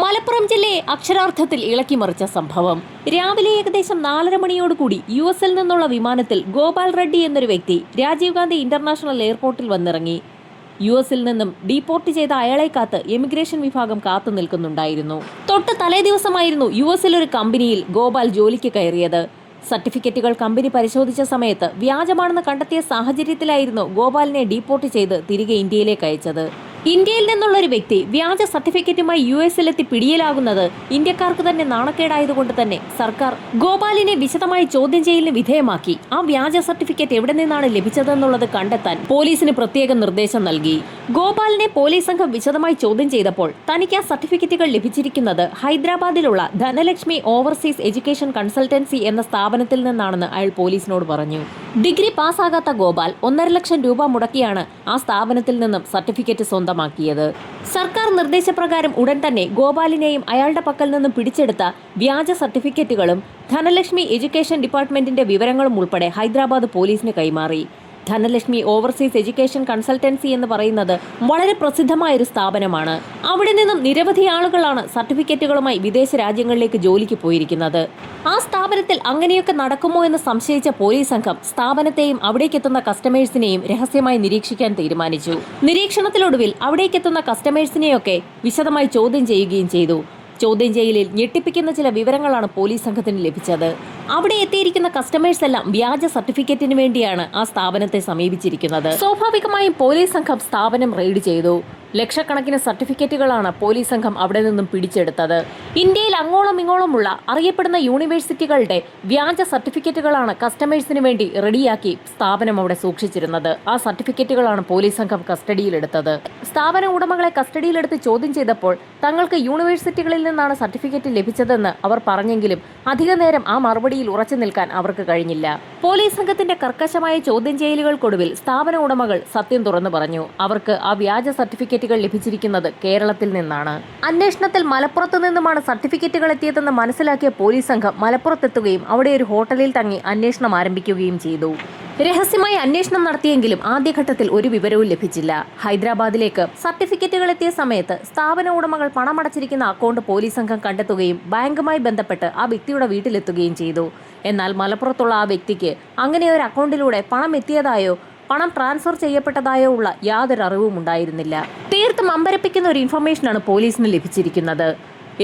മലപ്പുറം ജില്ലയെ അക്ഷരാർത്ഥത്തിൽ ഇളക്കിമറിച്ച സംഭവം. രാവിലെ ഏകദേശം നാലര മണിയോടുകൂടി യു എസിൽ നിന്നുള്ള വിമാനത്തിൽ ഗോപാൽ റെഡ്ഡി എന്നൊരു വ്യക്തി രാജീവ് ഗാന്ധി ഇന്റർനാഷണൽ എയർപോർട്ടിൽ വന്നിറങ്ങി. യു എസിൽ നിന്നും ഡീപ്പോർട്ട് ചെയ്ത അയാളെ കാത്ത് എമിഗ്രേഷൻ വിഭാഗം കാത്തു നിൽക്കുന്നുണ്ടായിരുന്നു. തൊട്ട് തലേ ദിവസമായിരുന്നു യു എസിൽ ഒരു കമ്പനിയിൽ ഗോപാൽ ജോലിക്ക് കയറിയത്. സർട്ടിഫിക്കറ്റുകൾ കമ്പനി പരിശോധിച്ച സമയത്ത് വ്യാജമാണെന്ന് കണ്ടെത്തിയ സാഹചര്യത്തിലായിരുന്നു ഗോപാലിനെ ഡീപ്പോർട്ട് ചെയ്ത് തിരികെ ഇന്ത്യയിലേക്ക് അയച്ചത്. ഇന്ത്യയിൽ നിന്നുള്ള ഒരു വ്യക്തി വ്യാജ സർട്ടിഫിക്കറ്റുമായി യു എസിലെത്തി പിടിയിലാകുന്നത് ഇന്ത്യക്കാർക്ക് തന്നെ നാണക്കേടായതുകൊണ്ട് തന്നെ സർക്കാർ ഗോപാലിനെ വിശദമായി ചോദ്യം ചെയ്യലിന് വിധേയമാക്കി. ആ വ്യാജ സർട്ടിഫിക്കറ്റ് എവിടെ നിന്നാണ് ലഭിച്ചതെന്നുള്ളത് കണ്ടെത്താൻ പോലീസിന് പ്രത്യേക നിർദ്ദേശം നൽകി. ഗോപാലിനെ പോലീസ് സംഘം വിശദമായി ചോദ്യം ചെയ്തപ്പോൾ തനിക്ക് ആ സർട്ടിഫിക്കറ്റുകൾ ലഭിച്ചിരിക്കുന്നത് ഹൈദരാബാദിലുള്ള ധനലക്ഷ്മി ഓവർസീസ് എഡ്യൂക്കേഷൻ കൺസൾട്ടൻസി എന്ന സ്ഥാപനത്തിൽ നിന്നാണെന്ന് അയാൾ പോലീസിനോട് പറഞ്ഞു. ഡിഗ്രി പാസ്സാകാത്ത ഗോപാൽ ഒന്നര ലക്ഷം രൂപ മുടക്കിയാണ് ആ സ്ഥാപനത്തിൽ നിന്നും സർട്ടിഫിക്കറ്റ് സ്വന്തമാക്കിയത്. സർക്കാർ നിർദ്ദേശപ്രകാരം ഉടൻ തന്നെ ഗോപാലിനെയും അയാളുടെ പക്കൽ നിന്നും പിടിച്ചെടുത്ത വ്യാജ സർട്ടിഫിക്കറ്റുകളും ധനലക്ഷ്മി എഡ്യൂക്കേഷൻ ഡിപ്പാർട്ട്മെന്റിന്റെ വിവരങ്ങളും ഉൾപ്പെടെ ഹൈദരാബാദ് പോലീസിന് കൈമാറി. ധനലക്ഷ്മി ഓവർസീസ് എഡ്യൂക്കേഷൻ കൺസൾട്ടൻസി എന്ന് പറയുന്നത് വളരെ പ്രസിദ്ധമായ ഒരു സ്ഥാപനമാണ്. അവിടെ നിന്നും നിരവധി ആളുകളാണ് സർട്ടിഫിക്കറ്റുകളുമായി വിദേശ രാജ്യങ്ങളിലേക്ക് ജോലിക്ക് പോയിരിക്കുന്നത്. ആ സ്ഥാപനത്തിൽ അങ്ങനെയൊക്കെ നടക്കുമോ എന്ന് സംശയിച്ച പോലീസ് സംഘം സ്ഥാപനത്തെയും അവിടേക്കെത്തുന്ന കസ്റ്റമേഴ്സിനെയും രഹസ്യമായി നിരീക്ഷിക്കാൻ തീരുമാനിച്ചു. നിരീക്ഷണത്തിലൊടുവിൽ അവിടേക്കെത്തുന്ന കസ്റ്റമേഴ്സിനെയൊക്കെ വിശദമായി ചോദ്യം ചെയ്യുകയും ചെയ്തു. ചോദ്യം ചെയ്യലിൽ ഞെട്ടിപ്പിക്കുന്ന ചില വിവരങ്ങളാണ് പോലീസ് സംഘത്തിന് ലഭിച്ചത്. അവിടെ എത്തിയിരിക്കുന്ന കസ്റ്റമേഴ്സ് എല്ലാം വ്യാജ സർട്ടിഫിക്കറ്റിന് വേണ്ടിയാണ് ആ സ്ഥാപനത്തെ സമീപിച്ചിരിക്കുന്നത്. സ്വാഭാവികമായും പോലീസ് സംഘം സ്ഥാപനം റെയ്ഡ് ചെയ്തു. ലക്ഷക്കണക്കിന് സർട്ടിഫിക്കറ്റുകളാണ് പോലീസ് സംഘം അവിടെ നിന്നും പിടിച്ചെടുത്തത്. ഇന്ത്യയിൽ അങ്ങോളം ഇങ്ങോളമുള്ള അറിയപ്പെടുന്ന യൂണിവേഴ്സിറ്റികളുടെ വ്യാജ സർട്ടിഫിക്കറ്റുകളാണ് കസ്റ്റമേഴ്സിന് വേണ്ടി റെഡിയാക്കി സ്ഥാപനം അവിടെ സൂക്ഷിച്ചിരുന്നത്. ആ സർട്ടിഫിക്കറ്റുകളാണ് പോലീസ് സംഘം കസ്റ്റഡിയിലെടുത്തത്. സ്ഥാപന ഉടമകളെ കസ്റ്റഡിയിലെടുത്ത് ചോദ്യം ചെയ്തപ്പോൾ തങ്ങൾക്ക് യൂണിവേഴ്സിറ്റികളിൽ നിന്നാണ് സർട്ടിഫിക്കറ്റ് ലഭിച്ചതെന്ന് അവർ പറഞ്ഞെങ്കിലും അധികനേരം ആ ആ മറുപടിയിൽ ഉറച്ചു നിൽക്കാൻ അവർക്ക് കഴിഞ്ഞില്ല. പോലീസ് സംഘത്തിന്റെ കർക്കശമായ ചോദ്യം ചെയ്യലുകൾക്കൊടുവിൽ സ്ഥാപന ഉടമകൾ സത്യം തുറന്നു പറഞ്ഞു. അവർക്ക് ആ വ്യാജ സർട്ടിഫിക്കറ്റുകൾ ലഭിച്ചിരിക്കുന്നത് കേരളത്തിൽ നിന്നാണ്. അന്വേഷണത്തിൽ മലപ്പുറത്തു നിന്നുമാണ് സർട്ടിഫിക്കറ്റുകൾ എത്തിയതെന്ന് മനസ്സിലാക്കിയ പോലീസ് സംഘം മലപ്പുറത്തെത്തുകയും അവിടെ ഒരു ഹോട്ടലിൽ തങ്ങി അന്വേഷണം ആരംഭിക്കുകയും ചെയ്തു. രഹസ്യമായി അന്വേഷണം നടത്തിയെങ്കിലും ആദ്യഘട്ടത്തിൽ ഒരു വിവരവും ലഭിച്ചില്ല. ഹൈദരാബാദിലേക്ക് സർട്ടിഫിക്കറ്റുകൾ എത്തിയ സമയത്ത് സ്ഥാപന ഉടമകൾ പണമടച്ചിരിക്കുന്ന അക്കൗണ്ട് പോലീസ് സംഘം കണ്ടെത്തുകയും ബാങ്കുമായി ബന്ധപ്പെട്ട് ആ വ്യക്തിയുടെ വീട്ടിലെത്തുകയും ചെയ്തു. എന്നാൽ മലപ്പുറത്തുള്ള ആ വ്യക്തിക്ക് അങ്ങനെ ഒരു അക്കൗണ്ടിലൂടെ പണം എത്തിയതായോ പണം ട്രാൻസ്ഫർ ചെയ്യപ്പെട്ടതായോ ഉള്ള യാതൊരു അറിവും ഉണ്ടായിരുന്നില്ല. തീർത്തും അമ്പരപ്പിക്കുന്ന ഒരു ഇൻഫർമേഷനാണ് പോലീസിന് ലഭിച്ചിരിക്കുന്നത്.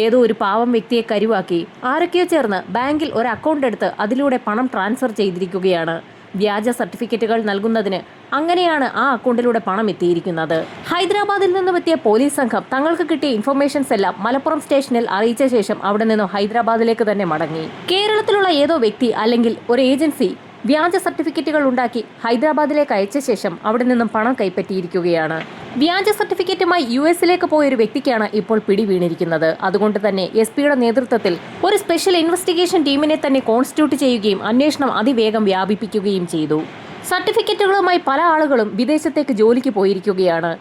ഏതോ ഒരു പാവം വ്യക്തിയെ കരുവാക്കി ആരൊക്കെയോ ചേർന്ന് ബാങ്കിൽ ഒരു അക്കൗണ്ട് എടുത്ത് അതിലൂടെ പണം ട്രാൻസ്ഫർ ചെയ്തിരിക്കുകയാണ്. വ്യാജ സർട്ടിഫിക്കറ്റുകൾ നൽകുന്നതിന് അങ്ങനെയാണ് ആ അക്കൗണ്ടിലൂടെ പണം എത്തിയിരിക്കുന്നത്. ഹൈദരാബാദിൽ നിന്നും എത്തിയ പോലീസ് സംഘം തങ്ങൾക്ക് കിട്ടിയ ഇൻഫർമേഷൻസ് എല്ലാം മലപ്പുറം സ്റ്റേഷനിൽ അറിയിച്ച ശേഷം അവിടെ നിന്നും ഹൈദരാബാദിലേക്ക് തന്നെ മടങ്ങി. കേരളത്തിലുള്ള ഏതോ വ്യക്തി അല്ലെങ്കിൽ ഒരു ഏജൻസി വ്യാജ സർട്ടിഫിക്കറ്റുകൾ ഉണ്ടാക്കി ഹൈദരാബാദിലേക്ക് അയച്ച ശേഷം അവിടെ നിന്നും പണം കൈപ്പറ്റിയിരിക്കുകയാണ്. വ്യാജ സർട്ടിഫിക്കറ്റുമായി യു എസിലേക്ക് പോയൊരു വ്യക്തിക്കാണ് ഇപ്പോൾ പിടി വീണിരിക്കുന്നത് അതുകൊണ്ട് തന്നെ എസ് പിയുടെ നേതൃത്വത്തിൽ ഒരു സ്പെഷ്യൽ ഇൻവെസ്റ്റിഗേഷൻ ടീമിനെ തന്നെ കോൺസ്റ്റിറ്റ്യൂട്ട് ചെയ്യുകയും അന്വേഷണം അതിവേഗം വ്യാപിപ്പിക്കുകയും ചെയ്തു. സർട്ടിഫിക്കറ്റുകളുമായി പല ആളുകളും വിദേശത്തേക്ക് ജോലിക്ക് പോയിരിക്കുകയാണ്.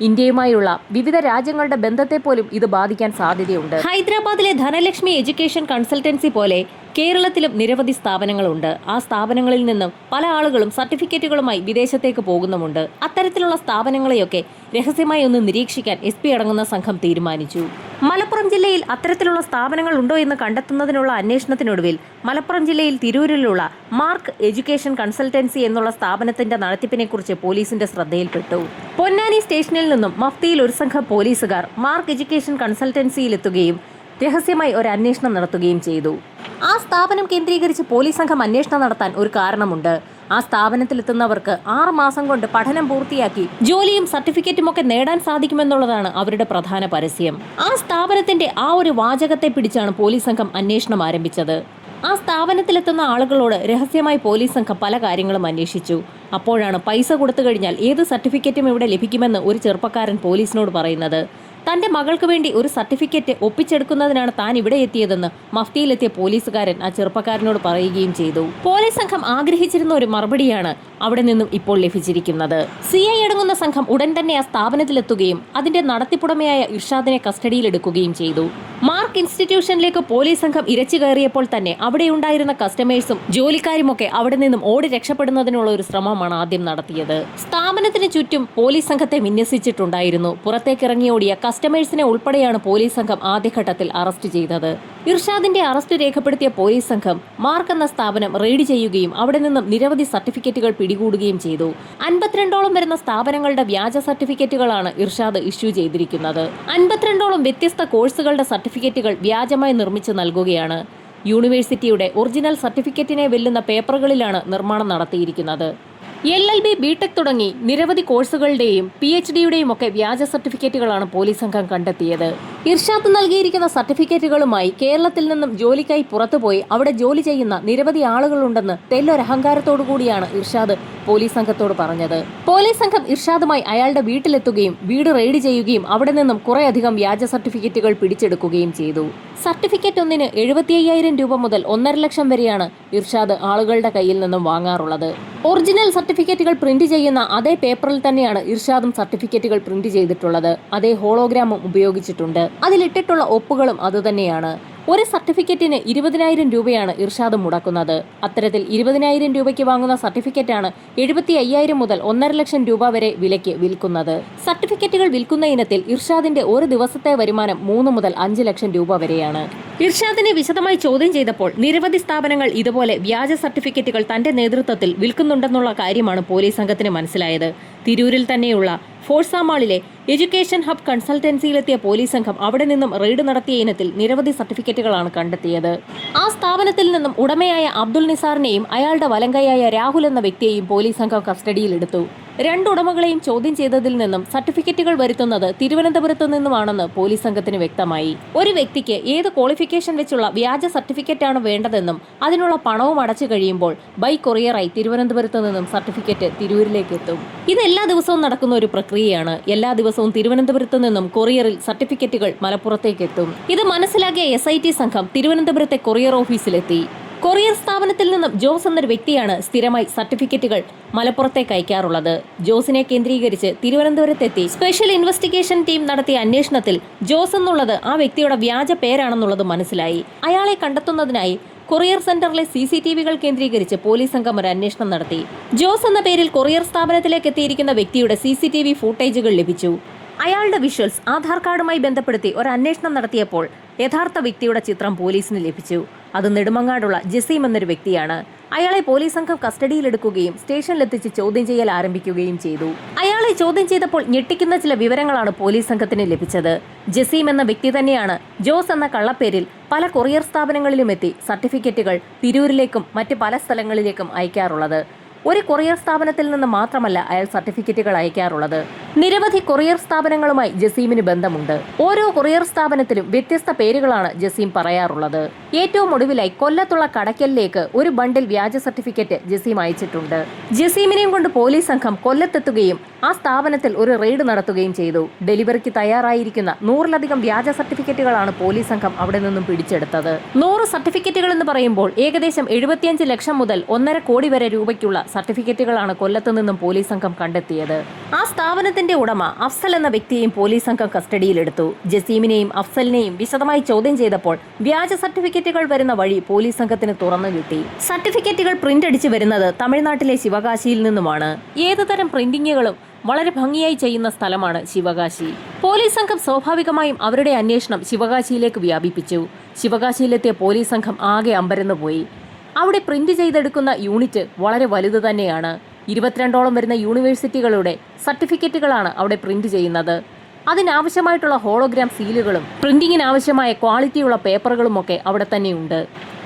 ഇന്ത്യയുമായുള്ള വിവിധ രാജ്യങ്ങളുടെ ബന്ധത്തെ പോലും ഇത് ബാധിക്കാൻ സാധ്യതയുണ്ട്. ഹൈദരാബാദിലെ ധനലക്ഷ്മി എഡ്യൂക്കേഷൻ കൺസൾട്ടൻസി പോലെ കേരളത്തിലും നിരവധി സ്ഥാപനങ്ങളുണ്ട്. ആ സ്ഥാപനങ്ങളിൽ നിന്നും പല ആളുകളും സർട്ടിഫിക്കറ്റുകളുമായി വിദേശത്തേക്ക് പോകുന്നുമുണ്ട്. അത്തരത്തിലുള്ള സ്ഥാപനങ്ങളെയൊക്കെ രഹസ്യമായി ഒന്ന് നിരീക്ഷിക്കാൻ എസ് പി അടങ്ങുന്ന സംഘം തീരുമാനിച്ചു. മലപ്പുറം ജില്ലയിൽ അത്തരത്തിലുള്ള സ്ഥാപനങ്ങൾ ഉണ്ടോ എന്ന് കണ്ടെത്തുന്നതിനുള്ള അന്വേഷണത്തിനൊടുവിൽ മലപ്പുറം ജില്ലയിൽ തിരൂരിലുള്ള മാർക്ക് എഡ്യൂക്കേഷൻ കൺസൾട്ടൻസി എന്നുള്ള സ്ഥാപനത്തിന്റെ നടത്തിപ്പിനെക്കുറിച്ച് പോലീസിന്റെ ശ്രദ്ധയിൽപ്പെട്ടു. പൊന്നാനി സ്റ്റേഷനിൽ നിന്നും മഫ്തിയിൽ ഒരു സംഘം പോലീസുകാർ മാർക്ക് എഡ്യൂക്കേഷൻ കൺസൾട്ടൻസിയിലെത്തുകയും രഹസ്യമായി ഒരു അന്വേഷണം നടത്തുകയും ചെയ്തു. ആ സ്ഥാപനം കേന്ദ്രീകരിച്ച് പോലീസ് സംഘം അന്വേഷണം നടത്താൻ ഒരു കാരണമുണ്ട്. ആ സ്ഥാപനത്തിലെത്തുന്നവർക്ക് ആറ് മാസം കൊണ്ട് പഠനം പൂർത്തിയാക്കി ജോലിയും സർട്ടിഫിക്കറ്റും ഒക്കെ നേടാൻ സാധിക്കുമെന്നുള്ളതാണ് അവരുടെ പ്രധാന പരസ്യം. ആ സ്ഥാപനത്തിന്റെ ആ ഒരു വാചകത്തെ പിടിച്ചാണ് പോലീസ് സംഘം അന്വേഷണം ആരംഭിച്ചത്. ആ സ്ഥാപനത്തിലെത്തുന്ന ആളുകളോട് രഹസ്യമായി പോലീസ് സംഘം പല കാര്യങ്ങളും അന്വേഷിച്ചു. അപ്പോഴാണ് പൈസ കൊടുത്തു കഴിഞ്ഞാൽ ഏത് സർട്ടിഫിക്കറ്റും ഇവിടെ ലഭിക്കുമെന്ന് ഒരു ചെറുപ്പക്കാരൻ പോലീസിനോട് പറയുന്നത്. തന്റെ മകൾക്ക് വേണ്ടി ഒരു സർട്ടിഫിക്കറ്റ് ഒപ്പിച്ചെടുക്കുന്നതിനാണ് താൻ ഇവിടെ എത്തിയതെന്ന് മഫ്തിയിലെത്തിയ പോലീസുകാരൻ ആ ചെറുപ്പക്കാരനോട് പറയുകയും ചെയ്തു. പോലീസ് സംഘം ആഗ്രഹിച്ചിരുന്ന ഒരു മറുപടിയാണ് അവിടെ നിന്നും ഇപ്പോൾ ലഭിച്ചിരിക്കുന്നത്. സി ഐ അടങ്ങുന്ന സംഘം ഉടൻ തന്നെ ആ സ്ഥാപനത്തിലെത്തുകയും അതിന്റെ നടത്തിപ്പുടമയായ ഇർഷാദിനെ കസ്റ്റഡിയിലെടുക്കുകയും ചെയ്തു. മാർക്ക് ഇൻസ്റ്റിറ്റ്യൂഷനിലേക്ക് പോലീസ് സംഘം ഇരച്ചു കയറിയപ്പോൾ തന്നെ അവിടെ ഉണ്ടായിരുന്ന കസ്റ്റമേഴ്സും ജോലിക്കാരുമൊക്കെ അവിടെ നിന്നും ഓടി രക്ഷപ്പെടുന്നതിനുള്ള ഒരു ശ്രമമാണ് ആദ്യം നടത്തിയത്. സ്ഥാപനത്തിന് ചുറ്റും പോലീസ് സംഘത്തെ വിന്യസിച്ചിട്ടുണ്ടായിരുന്നു. പുറത്തേക്കിറങ്ങിയോടിയ കസ്റ്റമേഴ്സിനെ ഉൾപ്പെടെയാണ് പോലീസ് സംഘം ആദ്യഘട്ടത്തിൽ അറസ്റ്റ് ചെയ്തത്. ഇർഷാദിന്റെ അറസ്റ്റ് രേഖപ്പെടുത്തിയ പോലീസ് സംഘം മാർക്ക് എന്ന സ്ഥാപനം റെയ്ഡ് ചെയ്യുകയും അവിടെ നിന്നും നിരവധി സർട്ടിഫിക്കറ്റുകൾ പിടികൂടുകയും ചെയ്തു. അൻപത്തിരണ്ടോളം വരുന്ന സ്ഥാപനങ്ങളുടെ വ്യാജ സർട്ടിഫിക്കറ്റുകളാണ് ഇർഷാദ് ഇഷ്യൂ ചെയ്തിരിക്കുന്നത്. അൻപത്തിരണ്ടോളം വ്യത്യസ്ത കോഴ്സുകളുടെ സർട്ടിഫിക്കറ്റുകൾ വ്യാജമായി നിർമ്മിച്ച് നൽകുകയാണ്. യൂണിവേഴ്സിറ്റിയുടെ ഒറിജിനൽ സർട്ടിഫിക്കറ്റിനെ വെല്ലുന്ന പേപ്പറുകളിലാണ് നിർമ്മാണം നടത്തിയിരിക്കുന്നത്. എൽ എൽ ബി ബിടെക് തുടങ്ങി നിരവധി കോഴ്സുകളുടെയും പി എച്ച് ഡിയുടെയും ഒക്കെ വ്യാജ സർട്ടിഫിക്കറ്റുകളാണ് പോലീസ് സംഘം കണ്ടെത്തിയത്. ഇർഷാദ് നൽകിയിരിക്കുന്ന സർട്ടിഫിക്കറ്റുകളുമായി കേരളത്തിൽ നിന്നും ജോലിക്കായി പുറത്തുപോയി അവിടെ ജോലി ചെയ്യുന്ന നിരവധി ആളുകളുണ്ടെന്ന് തെല്ലൊരഹങ്കാരത്തോടു കൂടിയാണ് ഇർഷാദ് പോലീസ് സംഘത്തോട് പറഞ്ഞത്. പോലീസ് സംഘം ഇർഷാദുമായി അയാളുടെ വീട്ടിലെത്തുകയും വീട് റെയ്ഡ് ചെയ്യുകയും അവിടെ നിന്നും കുറേയധികം വ്യാജ സർട്ടിഫിക്കറ്റുകൾ പിടിച്ചെടുക്കുകയും ചെയ്തു. സർട്ടിഫിക്കറ്റ് ഒന്നിന് എഴുപത്തി അയ്യായിരം രൂപ മുതൽ ഒന്നര ലക്ഷം വരെയാണ് ഇർഷാദ് ആളുകളുടെ കയ്യിൽ നിന്നും വാങ്ങാറുള്ളത്. ഒറിജിനൽ സർട്ടിഫിക്കറ്റുകൾ പ്രിന്റ് ചെയ്യുന്ന അതേ പേപ്പറിൽ തന്നെയാണ് ഇർഷാദും സർട്ടിഫിക്കറ്റുകൾ പ്രിന്റ് ചെയ്തിട്ടുള്ളത്. അതേ ഹോളോഗ്രാമും ഉപയോഗിച്ചിട്ടുണ്ട്. അതിലിട്ടിട്ടുള്ള ഒപ്പുകളും അതുതന്നെയാണ്. ഒരു സർട്ടിഫിക്കറ്റിന് ഇരുപതിനായിരം രൂപയാണ് ഇർഷാദ് മുടക്കുന്നത്. അത്തരത്തിൽ ഇരുപതിനായിരം രൂപയ്ക്ക് വാങ്ങുന്ന സർട്ടിഫിക്കറ്റാണ് എഴുപത്തി അയ്യായിരം മുതൽ ഒന്നര ലക്ഷം രൂപ വരെ വിലയ്ക്ക് വിൽക്കുന്നത്. സർട്ടിഫിക്കറ്റുകൾ വിൽക്കുന്ന ഇനത്തിൽ ഇർഷാദിന്റെ ഒരു ദിവസത്തെ വരുമാനം മൂന്ന് മുതൽ അഞ്ച് ലക്ഷം രൂപ വരെയാണ്. ഇർഷാദിനെ വിശദമായി ചോദ്യം ചെയ്തപ്പോൾ നിരവധി സ്ഥാപനങ്ങൾ ഇതുപോലെ വ്യാജ സർട്ടിഫിക്കറ്റുകൾ തന്റെ നേതൃത്വത്തിൽ വിൽക്കുന്നുണ്ടെന്നുള്ള കാര്യമാണ് പോലീസ് സംഘത്തിന് മനസ്സിലായത്. തിരൂരിൽ തന്നെയുള്ള ഫോഴ്സ മാളിലെ എഡ്യൂക്കേഷൻ ഹബ് കൺസൾട്ടൻസിയിലെത്തിയ പോലീസ് സംഘം അവിടെ നിന്നും റെയ്ഡ് നടത്തിയ ഇനത്തിൽ നിരവധി സർട്ടിഫിക്കറ്റുകളാണ് കണ്ടെത്തിയത്. ആ സ്ഥാപനത്തിൽ നിന്നും ഉടമയായ അബ്ദുൾ നിസാറിനെയും അയാളുടെ വലങ്കയായ രാഹുൽ എന്ന വ്യക്തിയെയും പോലീസ് സംഘം കസ്റ്റഡിയിലെടുത്തു. രണ്ട് ഉടമകളെയും ചോദ്യം ചെയ്തതിൽ നിന്നും സർട്ടിഫിക്കറ്റുകൾ വരുത്തുന്നത് തിരുവനന്തപുരത്തു നിന്നുമാണെന്ന് പോലീസ് സംഘത്തിന് വ്യക്തമായി. ഒരു വ്യക്തിക്ക് ഏത് ക്വാളിഫിക്കേഷൻ വെച്ചുള്ള വ്യാജ സർട്ടിഫിക്കറ്റാണ് വേണ്ടതെന്നും അതിനുള്ള പണവും അടച്ചു കഴിയുമ്പോൾ ബൈ കൊറിയറായി തിരുവനന്തപുരത്തു നിന്നും സർട്ടിഫിക്കറ്റ് തിരൂരിലേക്ക് എത്തും ഇത് എല്ലാ ദിവസവും നടക്കുന്ന ഒരു പ്രക്രിയയാണ്. എല്ലാ ദിവസവും തിരുവനന്തപുരത്തു നിന്നും കൊറിയറിൽ സർട്ടിഫിക്കറ്റുകൾ മലപ്പുറത്തേക്ക് എത്തും ഇത് മനസ്സിലാക്കിയ എസ് സംഘം തിരുവനന്തപുരത്തെ കൊറിയർ ഓഫീസിലെത്തി. കൊറിയർ സ്ഥാപനത്തിൽ നിന്നും ജോസ് എന്നൊരു വ്യക്തിയാണ് സ്ഥിരമായി സർട്ടിഫിക്കറ്റുകൾ മലപ്പുറത്തേക്ക് അയക്കാറുള്ളത്. ജോസിനെ കേന്ദ്രീകരിച്ച് തിരുവനന്തപുരത്തെത്തി സ്പെഷ്യൽ ഇൻവെസ്റ്റിഗേഷൻ ടീം നടത്തിയ അന്വേഷണത്തിൽ ജോസ് എന്നുള്ളത് ആ വ്യക്തിയുടെ വ്യാജ പേരാണെന്നുള്ളത് മനസ്സിലായി. അയാളെ കണ്ടെത്തുന്നതിനായി കൊറിയർ സെന്ററിലെ സി സി ടി വികൾ കേന്ദ്രീകരിച്ച് പോലീസ് സംഘം ഒരു അന്വേഷണം നടത്തി. ജോസ് എന്ന പേരിൽ കൊറിയർ സ്ഥാപനത്തിലേക്ക് എത്തിയിരിക്കുന്ന വ്യക്തിയുടെ സി സി ടി വി ഫൂട്ടേജുകൾ ലഭിച്ചു. അയാളുടെ വിഷ്വൽസ് ആധാർ കാർഡുമായി ബന്ധപ്പെടുത്തി ഒരു അന്വേഷണം നടത്തിയപ്പോൾ യഥാർത്ഥ വ്യക്തിയുടെ ചിത്രം പോലീസിന് ലഭിച്ചു. അത് നെടുമങ്ങാടുള്ള ജസീം എന്നൊരു വ്യക്തിയാണ്. അയാളെ പോലീസ് സംഘം കസ്റ്റഡിയിലെടുക്കുകയും സ്റ്റേഷനിലെത്തിച്ച് ചോദ്യം ചെയ്യൽ ആരംഭിക്കുകയും ചെയ്തു. അയാളെ ചോദ്യം ചെയ്തപ്പോൾ ഞെട്ടിക്കുന്ന ചില വിവരങ്ങളാണ് പോലീസ് സംഘത്തിന് ലഭിച്ചത്. ജസീം എന്ന വ്യക്തി തന്നെയാണ് ജോസ് എന്ന കള്ളപ്പേരിൽ പല കൊറിയർ സ്ഥാപനങ്ങളിലും എത്തി സർട്ടിഫിക്കറ്റുകൾ തിരൂരിലേക്കും മറ്റ് പല സ്ഥലങ്ങളിലേക്കും അയക്കാറുള്ളത്. ഒരു കൊറിയർ സ്ഥാപനത്തിൽ നിന്ന് മാത്രമല്ല അയാൾ സർട്ടിഫിക്കറ്റുകൾ അയക്കാറുള്ളത്. നിരവധി കൊറിയർ സ്ഥാപനങ്ങളുമായി ജസീമിന് ബന്ധമുണ്ട്. ഓരോ കൊറിയർ സ്ഥാപനത്തിലും വ്യത്യസ്ത പേരുകളാണ് ജസീം പറയാറുള്ളത്. ഏറ്റവും ഒടുവിലായി കൊല്ലത്തുള്ള കടയ്ക്കലിലേക്ക് ഒരു ബണ്ടിൽ വ്യാജ സർട്ടിഫിക്കറ്റ് ജസീം അയച്ചിട്ടുണ്ട്. ജസീമിനെയും കൊണ്ട് പോലീസ് സംഘം കൊല്ലത്തെത്തുകയും ആ സ്ഥാപനത്തിൽ ഒരു റെയ്ഡ് നടത്തുകയും ചെയ്തു. ഡെലിവറിക്ക് തയ്യാറായിരിക്കുന്ന നൂറിലധികം വ്യാജ സർട്ടിഫിക്കറ്റുകളാണ് പോലീസ് സംഘം അവിടെ നിന്നും പിടിച്ചെടുത്തത്. നൂറ് സർട്ടിഫിക്കറ്റുകൾ എന്ന് പറയുമ്പോൾ ഏകദേശം എഴുപത്തിയഞ്ച് ലക്ഷം മുതൽ ഒന്നര കോടി വരെ രൂപയ്ക്കുള്ള സർട്ടിഫിക്കറ്റുകളാണ് കൊല്ലത്ത് നിന്നും പോലീസ് സംഘം കണ്ടെത്തിയത്. ആ സ്ഥാപനത്തിന്റെ ഉടമ അഫ്സൽ എന്ന വ്യക്തിയെയും പോലീസ് സംഘം കസ്റ്റഡിയിലെടുത്തു. ജസീമിനെയും അഫ്സലിനെയും വിശദമായി ചോദ്യം ചെയ്തപ്പോൾ വ്യാജ സർട്ടിഫിക്കറ്റുകൾ വരുന്ന വഴി പോലീസ് സംഘത്തിന് തുറന്നു കിട്ടി. സർട്ടിഫിക്കറ്റുകൾ പ്രിന്റ് അടിച്ചു വരുന്നത് തമിഴ്നാട്ടിലെ ശിവകാശിയിൽ നിന്നുമാണ്. ഏതുതരം പ്രിന്റിങ്ങുകളും വളരെ ഭംഗിയായി ചെയ്യുന്ന സ്ഥലമാണ് ശിവകാശി. പോലീസ് സംഘം സ്വാഭാവികമായും അവരുടെ അന്വേഷണം ശിവകാശിയിലേക്ക് വ്യാപിപ്പിച്ചു. ശിവകാശിയിലെത്തിയ പോലീസ് സംഘം ആകെ അമ്പരന്നു പോയി. അവിടെ പ്രിന്റ് ചെയ്തെടുക്കുന്ന യൂണിറ്റ് വളരെ വലുത് തന്നെയാണ്. ഇരുപത്തിരണ്ടോളം വരുന്ന യൂണിവേഴ്സിറ്റികളുടെ സർട്ടിഫിക്കറ്റുകളാണ് അവിടെ പ്രിന്റ് ചെയ്യുന്നത്. അതിനാവശ്യമായിട്ടുള്ള ഹോളോഗ്രാം സീലുകളും പ്രിന്റിങ്ങിന് ആവശ്യമായ ക്വാളിറ്റിയുള്ള പേപ്പറുകളും ഒക്കെ അവിടെ തന്നെയുണ്ട്.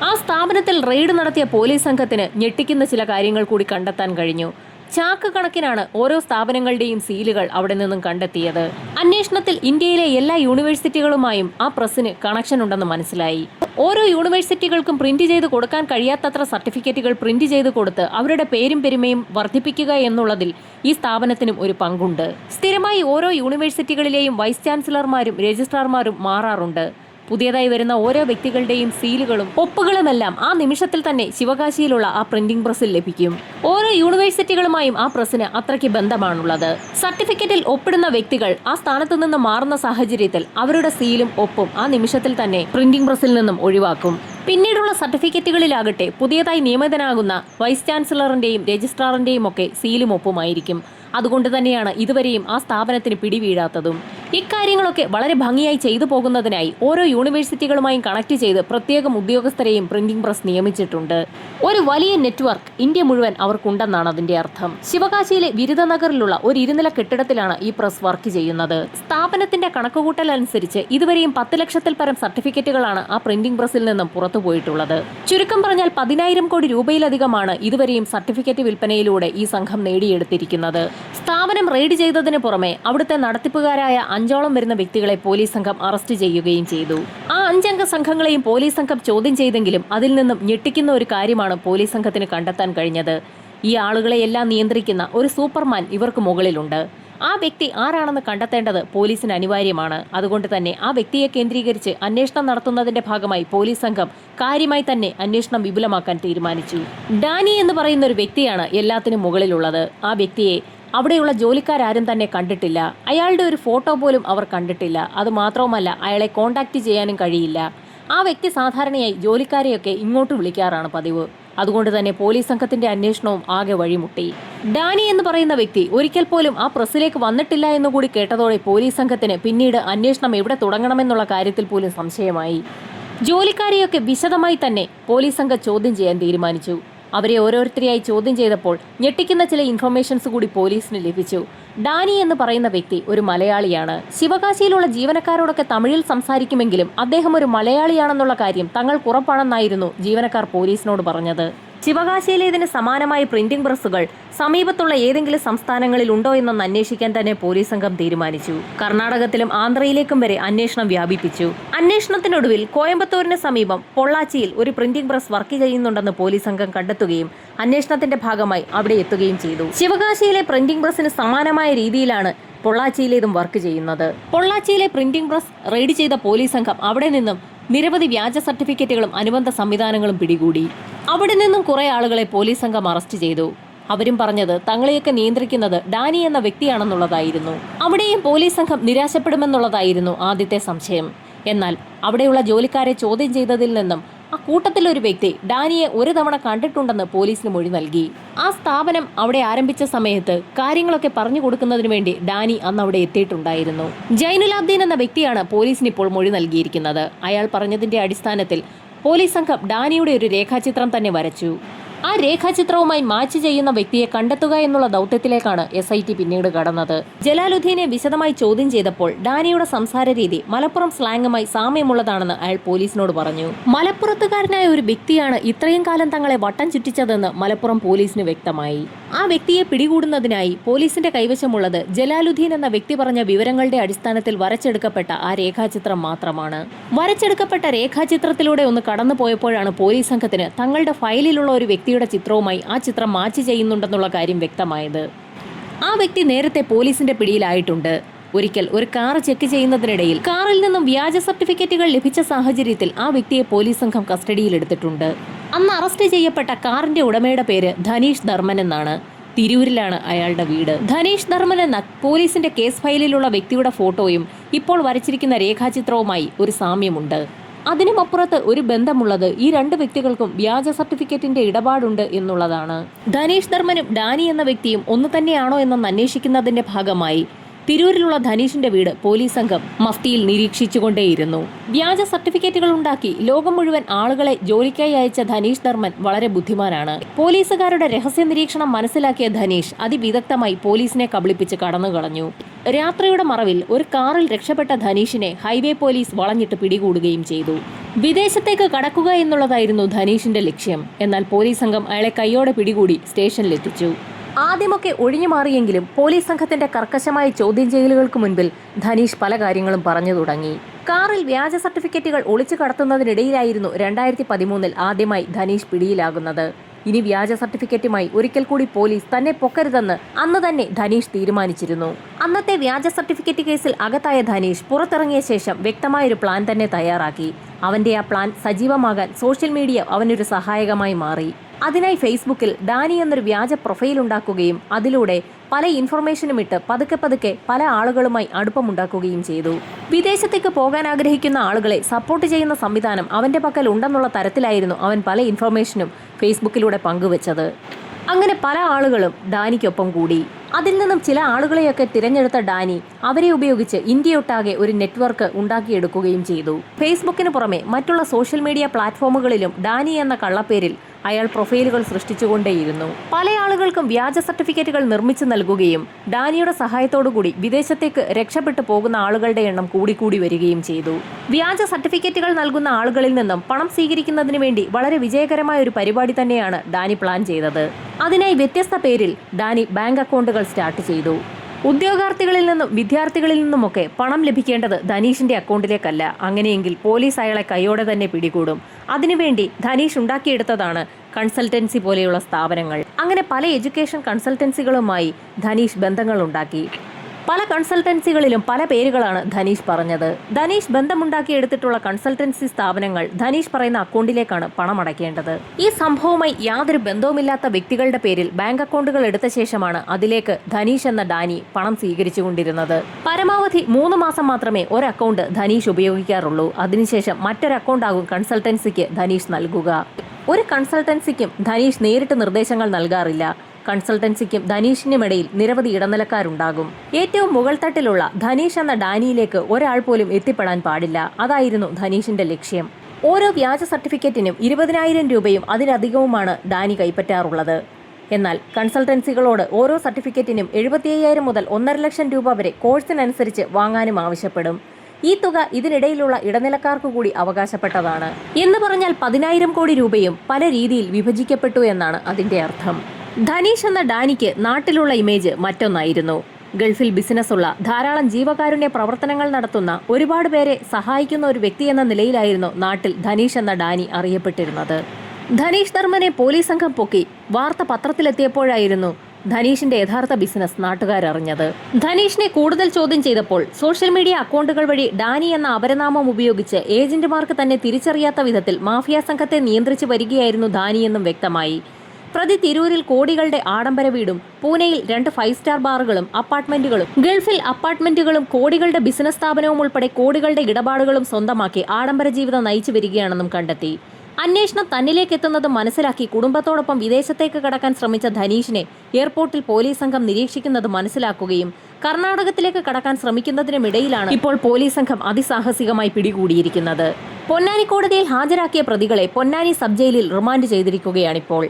ആ സ്ഥാപനത്തിൽ റെയ്ഡ് നടത്തിയ പോലീസ് സംഘത്തിന് ഞെട്ടിക്കുന്ന ചില കാര്യങ്ങൾ കൂടി കണ്ടെത്താൻ കഴിഞ്ഞു. ചാക്ക് കണക്കിനാണ് ഓരോ സ്ഥാപനങ്ങളുടെയും സീലുകൾ അവിടെ നിന്നും കണ്ടെത്തിയത്. അന്വേഷണത്തിൽ ഇന്ത്യയിലെ എല്ലാ യൂണിവേഴ്സിറ്റികളുമായും ആ പ്രസ്സിന് കണക്ഷൻ ഉണ്ടെന്ന് മനസ്സിലായി. ഓരോ യൂണിവേഴ്സിറ്റികൾക്കും പ്രിന്റ് ചെയ്ത് കൊടുക്കാൻ കഴിയാത്തത്ര സർട്ടിഫിക്കറ്റുകൾ പ്രിന്റ് ചെയ്ത് കൊടുത്ത് അവരുടെ പേരും പെരുമയും വർദ്ധിപ്പിക്കുക എന്നുള്ളതിൽ ഈ സ്ഥാപനത്തിനും ഒരു പങ്കുണ്ട്. സ്ഥിരമായി ഓരോ യൂണിവേഴ്സിറ്റികളിലെയും വൈസ് ചാൻസലർമാരും രജിസ്ട്രാർമാരും മാറാറുണ്ട്. പുതിയതായി വരുന്ന ഓരോ വ്യക്തികളുടെയും സീലുകളും ഒപ്പുകളുമെല്ലാം ആ നിമിഷത്തിൽ തന്നെ ശിവകാശിയിലുള്ള ആ പ്രിന്റിംഗ് പ്രസ്സിൽ ലഭിക്കും. ഓരോ യൂണിവേഴ്സിറ്റികളുമായും ആ പ്രസ്സിന് അത്രയ്ക്ക് ബന്ധമാണുള്ളത്. സർട്ടിഫിക്കറ്റിൽ ഒപ്പിടുന്ന വ്യക്തികൾ ആ സ്ഥാനത്ത് നിന്ന് മാറുന്ന സാഹചര്യത്തിൽ അവരുടെ സീലും ഒപ്പും ആ നിമിഷത്തിൽ തന്നെ പ്രിന്റിംഗ് പ്രസ്സിൽ നിന്നും ഒഴിവാക്കും. പിന്നീടുള്ള സർട്ടിഫിക്കറ്റുകളിലാകട്ടെ പുതിയതായി നിയമിതനാകുന്ന വൈസ് ചാൻസലറിന്റെയും രജിസ്ട്രാറിന്റെയും ഒക്കെ സീലും ഒപ്പുമായിരിക്കും. അതുകൊണ്ട് തന്നെയാണ് ഇതുവരെയും ആ സ്ഥാപനത്തിന് പിടിവീഴാത്തതും. ഇക്കാര്യങ്ങളൊക്കെ വളരെ ഭംഗിയായി ചെയ്തു പോകുന്നതിനായി ഓരോ യൂണിവേഴ്സിറ്റികളുമായും കണക്ട് ചെയ്ത് പ്രത്യേകം ഉദ്യോഗസ്ഥരെയും പ്രിന്റിംഗ് പ്രസ് നിയമിച്ചിട്ടുണ്ട്. ഒരു വലിയ നെറ്റ്വർക്ക് ഇന്ത്യ മുഴുവൻ അവർക്കുണ്ടെന്നാണ് അതിന്റെ അർത്ഥം. ശിവകാശിയിലെ ബിരുദനഗറിലുള്ള ഒരു ഇരുനില കെട്ടിടത്തിലാണ് ഈ പ്രസ് വർക്ക് ചെയ്യുന്നത്. സ്ഥാപനത്തിന്റെ കണക്കുകൂട്ടൽ അനുസരിച്ച് ഇതുവരെയും പത്ത് ലക്ഷത്തിൽ പരം സർട്ടിഫിക്കറ്റുകളാണ് ആ പ്രിന്റിംഗ് പ്രസിൽ നിന്നും പുറത്തുപോയിട്ടുള്ളത്. ചുരുക്കം പറഞ്ഞാൽ പതിനായിരം കോടി രൂപയിലധികമാണ് ഇതുവരെയും സർട്ടിഫിക്കറ്റ് വിൽപ്പനയിലൂടെ ഈ സംഘം നേടിയെടുത്തിരിക്കുന്നത്. സ്ഥാപനം റെയ്ഡ് ചെയ്തതിന് പുറമെ അവിടുത്തെ നടത്തിപ്പുകാരായ അഞ്ചോളം വരുന്ന വ്യക്തികളെ പോലീസ് സംഘം അറസ്റ്റ് ചെയ്യുകയും ചെയ്തു. ആ അഞ്ചംഗ സംഘങ്ങളെയും പോലീസ് സംഘം ചോദ്യം ചെയ്തെങ്കിലും അതിൽ നിന്നും ഞെട്ടിക്കുന്ന ഒരു കാര്യമാണ് പോലീസ് സംഘത്തിന് കണ്ടെത്താൻ കഴിഞ്ഞത്. ഈ ആളുകളെയെല്ലാം നിയന്ത്രിക്കുന്ന ഒരു സൂപ്പർമാൻ ഇവർക്ക് മുകളിലുണ്ട്. ആ വ്യക്തി ആരാണെന്ന് കണ്ടെത്തേണ്ടത് പോലീസിന് അനിവാര്യമാണ്. അതുകൊണ്ട് തന്നെ ആ വ്യക്തിയെ കേന്ദ്രീകരിച്ച് അന്വേഷണം നടത്തുന്നതിന്റെ ഭാഗമായി പോലീസ് സംഘം കാര്യമായി തന്നെ അന്വേഷണം വിപുലമാക്കാൻ തീരുമാനിച്ചു. ഡാനി എന്ന് പറയുന്ന ഒരു വ്യക്തിയാണ് എല്ലാത്തിനും മുകളിലുള്ളത്. ആ വ്യക്തിയെ അവിടെയുള്ള ജോലിക്കാരും തന്നെ കണ്ടിട്ടില്ല. അയാളുടെ ഒരു ഫോട്ടോ പോലും അവർ കണ്ടിട്ടില്ല. അത് മാത്രവുമല്ല അയാളെ കോണ്ടാക്ട് ചെയ്യാനും കഴിയില്ല. ആ വ്യക്തി സാധാരണയായി ജോലിക്കാരെയൊക്കെ ഇങ്ങോട്ട് വിളിക്കാറാണ് പതിവ്. അതുകൊണ്ട് തന്നെ പോലീസ് സംഘത്തിന്റെ അന്വേഷണവും ആകെ വഴിമുട്ടി. ഡാനി എന്ന് പറയുന്ന വ്യക്തി ഒരിക്കൽ പോലും ആ പ്രസ്സിലേക്ക് വന്നിട്ടില്ല എന്നുകൂടി കേട്ടതോടെ പോലീസ് സംഘത്തിന് പിന്നീട് അന്വേഷണം എവിടെ തുടങ്ങണമെന്നുള്ള കാര്യത്തിൽ പോലും സംശയമായി. ജോലിക്കാരെയൊക്കെ വിശദമായി തന്നെ പോലീസ് സംഘം ചോദ്യം ചെയ്യാൻ തീരുമാനിച്ചു. അവരെ ഓരോരുത്തരെയായി ചോദ്യം ചെയ്തപ്പോൾ ഞെട്ടിക്കുന്ന ചില ഇൻഫർമേഷൻസ് കൂടി പോലീസിന് ലഭിച്ചു. ഡാനി എന്ന് പറയുന്ന വ്യക്തി ഒരു മലയാളിയാണ്. ശിവകാശിയിലുള്ള ജീവനക്കാരോടൊക്കെ തമിഴിൽ സംസാരിക്കുമെങ്കിലും അദ്ദേഹം ഒരു മലയാളിയാണെന്നുള്ള കാര്യം തങ്ങൾക്ക് ഉറപ്പാണെന്നായിരുന്നു ജീവനക്കാർ പോലീസിനോട് പറഞ്ഞത്. ശിവകാശിയിലേതിന് സമാനമായ പ്രിന്റിംഗ് പ്രസ്സുകൾ സമീപത്തുള്ള ഏതെങ്കിലും സംസ്ഥാനങ്ങളിൽ ഉണ്ടോ എന്നൊന്ന് അന്വേഷിക്കാൻ തന്നെ പോലീസ് സംഘം തീരുമാനിച്ചു. കർണാടകത്തിലും ആന്ധ്രയിലേക്കും വരെ അന്വേഷണം വ്യാപിപ്പിച്ചു. അന്വേഷണത്തിനൊടുവിൽ കോയമ്പത്തൂരിന് സമീപം പൊള്ളാച്ചിയിൽ ഒരു പ്രിന്റിംഗ് പ്രസ് വർക്ക് ചെയ്യുന്നുണ്ടെന്ന് പോലീസ് സംഘം കണ്ടെത്തുകയും അന്വേഷണത്തിന്റെ ഭാഗമായി അവിടെ എത്തുകയും ചെയ്തു. ശിവകാശിയിലെ പ്രിന്റിംഗ് പ്രസ്സിന് സമാനമായ രീതിയിലാണ് പൊള്ളാച്ചിയിലേതും വർക്ക് ചെയ്യുന്നത്. പൊള്ളാച്ചിയിലെ പ്രിന്റിംഗ് പ്രസ് റെയ്ഡ് ചെയ്ത പോലീസ് സംഘം അവിടെ നിന്നും നിരവധി വ്യാജ സർട്ടിഫിക്കറ്റുകളും അനുബന്ധ സംവിധാനങ്ങളും പിടികൂടി. അവിടെ നിന്നും കുറെ ആളുകളെ പോലീസ് സംഘം അറസ്റ്റ് ചെയ്തു. അവരും പറഞ്ഞത് തങ്ങളെയൊക്കെ നിയന്ത്രിക്കുന്നത് ഡാനി എന്ന വ്യക്തിയാണെന്നുള്ളതായിരുന്നു. അവിടെയും പോലീസ് സംഘം നിരാശപ്പെടുമെന്നുള്ളതായിരുന്നു ആദ്യത്തെ സംശയം. എന്നാൽ അവിടെയുള്ള ജോലിക്കാരെ ചോദ്യം ചെയ്തതിൽ നിന്നും ഒരു വ്യക്തി ഡാനിയെ ഒരു തവണ കണ്ടിട്ടുണ്ടെന്ന് പോലീസിന് മൊഴി നൽകി. ആ സ്ഥാപനം അവിടെ ആരംഭിച്ച സമയത്ത് കാര്യങ്ങളൊക്കെ പറഞ്ഞു കൊടുക്കുന്നതിന് വേണ്ടി ഡാനി അന്ന് അവിടെ എത്തിയിട്ടുണ്ടായിരുന്നു. ജൈനുലാബ്ദീൻ എന്ന വ്യക്തിയാണ് പോലീസിന് ഇപ്പോൾ മൊഴി നൽകിയിരിക്കുന്നത്. അയാൾ പറഞ്ഞതിന്റെ അടിസ്ഥാനത്തിൽ പോലീസ് സംഘം ഡാനിയുടെ ഒരു രേഖാചിത്രം തന്നെ വരച്ചു. ആ രേഖാചിത്രവുമായി മാച്ച് ചെയ്യുന്ന വ്യക്തിയെ കണ്ടെത്തുക എന്നുള്ള ദൗത്യത്തിലേക്കാണ് എസ് ഐ ടി പിന്നീട് കടന്നത്. ജലാലുദ്ദീനെ വിശദമായി ചോദ്യം ചെയ്തപ്പോൾ ഡാനിയുടെ സംസാര രീതി മലപ്പുറം സ്ലാങ്ങുമായി സാമ്യമുള്ളതാണെന്ന് അയാൾ പോലീസിനോട് പറഞ്ഞു. മലപ്പുറത്തുകാരനായ ഒരു വ്യക്തിയാണ് ഇത്രയും കാലം തങ്ങളെ വട്ടം ചുറ്റിച്ചതെന്ന് മലപ്പുറം പോലീസിന് വ്യക്തമായി. ആ വ്യക്തിയെ പിടികൂടുന്നതിനായി പോലീസിന്റെ കൈവശമുള്ളത് ജലാലുദ്ദീൻ എന്ന വ്യക്തി പറഞ്ഞ വിവരങ്ങളുടെ അടിസ്ഥാനത്തിൽ വരച്ചെടുക്കപ്പെട്ട ആ രേഖാചിത്രം മാത്രമാണ്. വരച്ചെടുക്കപ്പെട്ട രേഖാചിത്രത്തിലൂടെ ഒന്ന് കടന്നു പോയപ്പോഴാണ് പോലീസ് സംഘത്തിന് തങ്ങളുടെ ഫയലിലുള്ള ഒരു വ്യക്തിയുടെ ചിത്രവുമായി ആ ചിത്രം മാച്ച് ചെയ്യുന്നുണ്ടെന്നുള്ള കാര്യം വ്യക്തമായത്. ആ വ്യക്തി നേരത്തെ പോലീസിന്റെ പിടിയിലായിട്ടുണ്ട്. ഒരിക്കൽ ഒരു കാർ ചെക്ക് ചെയ്യുന്നതിനിടയിൽ കാറിൽ നിന്നും വ്യാജ സർട്ടിഫിക്കറ്റുകൾ ലഭിച്ച സാഹചര്യത്തിൽ ആ വ്യക്തിയെ പോലീസ് സംഘം കസ്റ്റഡിയിലെടുത്തിട്ടുണ്ട് അന്ന് അറസ്റ്റ് ചെയ്യപ്പെട്ട കാറിന്റെ ഉടമയുടെ പേര് ധനീഷ് ധർമ്മൻ എന്നാണ്. തിരൂരിലാണ് അയാളുടെ വീട്. ധനീഷ് ധർമ്മൻ എന്ന പോലീസിന്റെ കേസ് ഫയലിലുള്ള വ്യക്തിയുടെ ഫോട്ടോയും ഇപ്പോൾ വരച്ചിരിക്കുന്ന രേഖാചിത്രവുമായി ഒരു സാമ്യമുണ്ട്. അതിനുമപ്പുറത്ത് ഒരു ബന്ധമുള്ളത് ഈ രണ്ട് വ്യക്തികൾക്കും വ്യാജ സർട്ടിഫിക്കറ്റിന്റെ ഇടപാടുണ്ട് എന്നുള്ളതാണ്. ധനേഷ് ധർമ്മനും ഡാനി എന്ന വ്യക്തിയും ഒന്ന് തന്നെയാണോ എന്നൊന്ന് അന്വേഷിക്കുന്നതിന്റെ ഭാഗമായി തിരൂരിലുള്ള ധനീഷിന്റെ വീട് പോലീസ് സംഘം മഫ്തിയിൽ നിരീക്ഷിച്ചുകൊണ്ടേയിരുന്നു. വ്യാജ സർട്ടിഫിക്കറ്റുകൾ ഉണ്ടാക്കി ലോകം മുഴുവൻ ആളുകളെ ജോലിക്കായി അയച്ച ധനീഷ് ധർമ്മൻ വളരെ ബുദ്ധിമാനാണ്. പോലീസുകാരുടെ രഹസ്യ നിരീക്ഷണം മനസ്സിലാക്കിയ ധനീഷ് അതിവിദഗ്ധമായി പോലീസിനെ കബളിപ്പിച്ച് കടന്നുകളഞ്ഞു. രാത്രിയുടെ മറവിൽ ഒരു കാറിൽ രക്ഷപ്പെട്ട ധനീഷിനെ ഹൈവേ പോലീസ് വളഞ്ഞിട്ട് പിടികൂടുകയും ചെയ്തു. വിദേശത്തേക്ക് കടക്കുക എന്നുള്ളതായിരുന്നു ധനീഷിന്റെ ലക്ഷ്യം. എന്നാൽ പോലീസ് സംഘം അയാളെ കൈയോടെ പിടികൂടി സ്റ്റേഷനിലെത്തിച്ചു. ആദ്യമൊക്കെ ഒഴിഞ്ഞു മാറിയെങ്കിലും പോലീസ് സംഘത്തിന്റെ കർക്കശമായ ചോദ്യം ചെയ്യലുകൾക്ക് മുൻപിൽ ധനീഷ് പല കാര്യങ്ങളും പറഞ്ഞു തുടങ്ങി. കാറിൽ വ്യാജ സർട്ടിഫിക്കറ്റുകൾ ഒളിച്ചു കടത്തുന്നതിനിടയിലായിരുന്നു രണ്ടായിരത്തി പതിമൂന്നിൽ ആദ്യമായി ധനീഷ് പിടിയിലാകുന്നത്. ഇനി വ്യാജ സർട്ടിഫിക്കറ്റുമായി ഒരിക്കൽ കൂടി പോലീസ് തന്നെ പൊക്കരുതെന്ന് അന്ന് തന്നെ ധനീഷ് തീരുമാനിച്ചിരുന്നു. അന്നത്തെ വ്യാജ സർട്ടിഫിക്കറ്റ് കേസിൽ അകത്തായ ധനീഷ് പുറത്തിറങ്ങിയ ശേഷം വ്യക്തമായൊരു പ്ലാൻ തന്നെ തയ്യാറാക്കി. അവന്റെ ആ പ്ലാൻ സജീവമാകാൻ സോഷ്യൽ മീഡിയ അവനൊരു സഹായകമായി മാറി. അതിനായി ഫേസ്ബുക്കിൽ ഡാനി എന്നൊരു വ്യാജ പ്രൊഫൈൽ ഉണ്ടാക്കുകയും അതിലൂടെ പല ഇൻഫർമേഷനും ഇട്ട് പതുക്കെ പതുക്കെ പല ആളുകളുമായി അടുപ്പമുണ്ടാക്കുകയും ചെയ്തു. വിദേശത്തേക്ക് പോകാൻ ആഗ്രഹിക്കുന്ന ആളുകളെ സപ്പോർട്ട് ചെയ്യുന്ന സംവിധാനം അവന്റെ പക്കൽ ഉണ്ടെന്നുള്ള തരത്തിലായിരുന്നു അവൻ പല ഇൻഫർമേഷനും ഫേസ്ബുക്കിലൂടെ പങ്കുവച്ചത്. അങ്ങനെ പല ആളുകളും ഡാനിക്കൊപ്പം കൂടി. അതിൽ നിന്നും ചില ആളുകളെയൊക്കെ തിരഞ്ഞെടുത്ത ഡാനി അവരെ ഉപയോഗിച്ച് ഇന്ത്യയൊട്ടാകെ ഒരു നെറ്റ്വർക്ക് ഉണ്ടാക്കിയെടുക്കുകയും ചെയ്തു. ഫേസ്ബുക്കിന് പുറമെ മറ്റുള്ള സോഷ്യൽ മീഡിയ പ്ലാറ്റ്ഫോമുകളിലും ഡാനി എന്ന കള്ളപ്പേരിൽ അയാൾ പ്രൊഫൈലുകൾ സൃഷ്ടിച്ചുകൊണ്ടേയിരുന്നു. പല ആളുകൾക്കും വ്യാജ സർട്ടിഫിക്കറ്റുകൾ നിർമ്മിച്ചു നൽകുകയും ഡാനിയുടെ സഹായത്തോടുകൂടി വിദേശത്തേക്ക് രക്ഷപ്പെട്ടു പോകുന്ന ആളുകളുടെ എണ്ണം കൂടിക്കൂടി വരികയും ചെയ്തു. വ്യാജ സർട്ടിഫിക്കറ്റുകൾ നൽകുന്ന ആളുകളിൽ നിന്നും പണം സ്വീകരിക്കുന്നതിന് വേണ്ടി വളരെ വിജയകരമായ ഒരു പരിപാടി തന്നെയാണ് ഡാനി പ്ലാൻ ചെയ്തത്. അതിനായി വ്യത്യസ്ത പേരിൽ ഡാനി ബാങ്ക് അക്കൗണ്ടുകൾ സ്റ്റാർട്ട് ചെയ്തു. ഉദ്യോഗാർത്ഥികളിൽ നിന്നും വിദ്യാർത്ഥികളിൽ നിന്നുമൊക്കെ പണം ലഭിക്കേണ്ടത് ധനീഷിന്റെ അക്കൗണ്ടിലേക്കല്ല. അങ്ങനെയെങ്കിൽ പോലീസ് അയാളെ കൈയോടെ തന്നെ പിടികൂടും. അതിനുവേണ്ടി ധനീഷ് ഉണ്ടാക്കിയെടുത്തതാണ് കൺസൾട്ടൻസി പോലെയുള്ള സ്ഥാപനങ്ങൾ. അങ്ങനെ പല എഡ്യൂക്കേഷൻ കൺസൾട്ടൻസികളുമായി ധനീഷ് ബന്ധങ്ങൾ ഉണ്ടാക്കി. പല കൺസൾട്ടൻസികളിലും പല പേരുകളാണ് ധനീഷ് പറഞ്ഞത്. ധനീഷ് ബന്ധമുണ്ടാക്കിയെടുത്തിട്ടുള്ള കൺസൾട്ടൻസി സ്ഥാപനങ്ങൾ ധനീഷ് പറയുന്ന അക്കൗണ്ടിലേക്കാണ് പണം അടയ്ക്കേണ്ടത് ഈ സംഭവവുമായി യാതൊരു ബന്ധവുമില്ലാത്ത വ്യക്തികളുടെ പേരിൽ ബാങ്ക് അക്കൗണ്ടുകൾ എടുത്ത ശേഷമാണ് അതിലേക്ക് ധനീഷ് എന്ന ഡാനി പണം സ്വീകരിച്ചുകൊണ്ടിരുന്നത്. പരമാവധി മൂന്ന് മാസം മാത്രമേ ഒരു അക്കൗണ്ട് ധനീഷ് ഉപയോഗിക്കാറുള്ളൂ. അതിനുശേഷം മറ്റൊരു അക്കൗണ്ടാകും കൺസൾട്ടൻസിക്ക് ധനീഷ് നൽകുക. ഒരു കൺസൾട്ടൻസിക്കും ധനീഷ് നേരിട്ട് നിർദ്ദേശങ്ങൾ നൽകാറില്ല. കൺസൾട്ടൻസിക്കും ധനീഷിനും ഇടയിൽ നിരവധി ഇടനിലക്കാരുണ്ടാകും. ഏറ്റവും മുകൾ തട്ടിലുള്ള ധനീഷ് എന്ന ഡാനിയിലേക്ക് ഒരാൾ പോലും എത്തിപ്പെടാൻ പാടില്ല. അതായിരുന്നു ധനീഷിന്റെ ലക്ഷ്യം. ഓരോ വ്യാജ സർട്ടിഫിക്കറ്റിനും ഇരുപതിനായിരം രൂപയും അതിലധികവുമാണ് ഡാനി കൈപ്പറ്റാറുള്ളത്. എന്നാൽ കൺസൾട്ടൻസികളോട് ഓരോ സർട്ടിഫിക്കറ്റിനും എഴുപത്തി അയ്യായിരം മുതൽ ഒന്നര ലക്ഷം രൂപ വരെ കോഴ്സിനനുസരിച്ച് വാങ്ങാനും ആവശ്യപ്പെടും. ഈ തുക ഇതിനിടയിലുള്ള ഇടനിലക്കാർക്ക് കൂടി അവകാശപ്പെട്ടതാണ്. എന്ന് പറഞ്ഞാൽ പതിനായിരം കോടി രൂപയും പല രീതിയിൽ വിഭജിക്കപ്പെട്ടു എന്നാണ് അതിന്റെ അർത്ഥം. ധനീഷ് എന്ന ഡാനിക്ക് നാട്ടിലുള്ള ഇമേജ് മറ്റൊന്നായിരുന്നു. ഗൾഫിൽ ബിസിനസ്സുള്ള ധാരാളം ജീവകാരുണ്യ പ്രവർത്തനങ്ങൾ നടത്തുന്ന ഒരുപാട് പേരെ സഹായിക്കുന്ന ഒരു വ്യക്തി എന്ന നിലയിലായിരുന്നു നാട്ടിൽ ധനീഷ് എന്ന ഡാനി അറിയപ്പെട്ടിരുന്നത്. ധനീഷ് ധർമ്മനെ പോലീസ് സംഘം പൊക്കി വാർത്ത പത്രത്തിലെത്തിയപ്പോഴായിരുന്നു ധനീഷിന്റെ യഥാർത്ഥ ബിസിനസ് നാട്ടുകാരറിഞ്ഞത്. ധനീഷിനെ കൂടുതൽ ചോദ്യം ചെയ്തപ്പോൾ സോഷ്യൽ മീഡിയ അക്കൗണ്ടുകൾ വഴി ഡാനി എന്ന അപരനാമം ഉപയോഗിച്ച് ഏജന്റുമാർക്ക് തന്നെ തിരിച്ചറിയാത്ത വിധത്തിൽ മാഫിയ സംഘത്തെ നിയന്ത്രിച്ചു വരികയായിരുന്നു ധാനിയെന്നും വ്യക്തമായി. പ്രതി തിരൂരിൽ കോടികളുടെ ആഡംബര വീടും പൂനെയിൽ രണ്ട് ഫൈവ് സ്റ്റാർ ബാറുകളും അപ്പാർട്ട്മെന്റുകളും ഗൾഫിൽ അപ്പാർട്ട്മെന്റുകളും കോടികളുടെ ബിസിനസ് സ്ഥാപനവും ഉൾപ്പെടെ കോടികളുടെ ഇടപാടുകളും സ്വന്തമാക്കി ആഡംബര ജീവിതം നയിച്ചു വരികയാണെന്നും കണ്ടെത്തി. അന്വേഷണം തന്നിലേക്ക് എത്തുന്നത് മനസ്സിലാക്കി കുടുംബത്തോടൊപ്പം വിദേശത്തേക്ക് കടക്കാൻ ശ്രമിച്ച ധനീഷിനെ എയർപോർട്ടിൽ പോലീസ് സംഘം നിരീക്ഷിക്കുന്നത് മനസ്സിലാക്കുകയും കർണാടകത്തിലേക്ക് കടക്കാൻ ശ്രമിക്കുന്നതിനുമിടയിലാണ് ഇപ്പോൾ പോലീസ് സംഘം അതിസാഹസികമായി പിടികൂടിയിരിക്കുന്നത്. പൊന്നാനി കോടതിയിൽ ഹാജരാക്കിയ പ്രതികളെ പൊന്നാനി സബ് ജയിലിൽ റിമാൻഡ് ചെയ്തിരിക്കുകയാണിപ്പോൾ.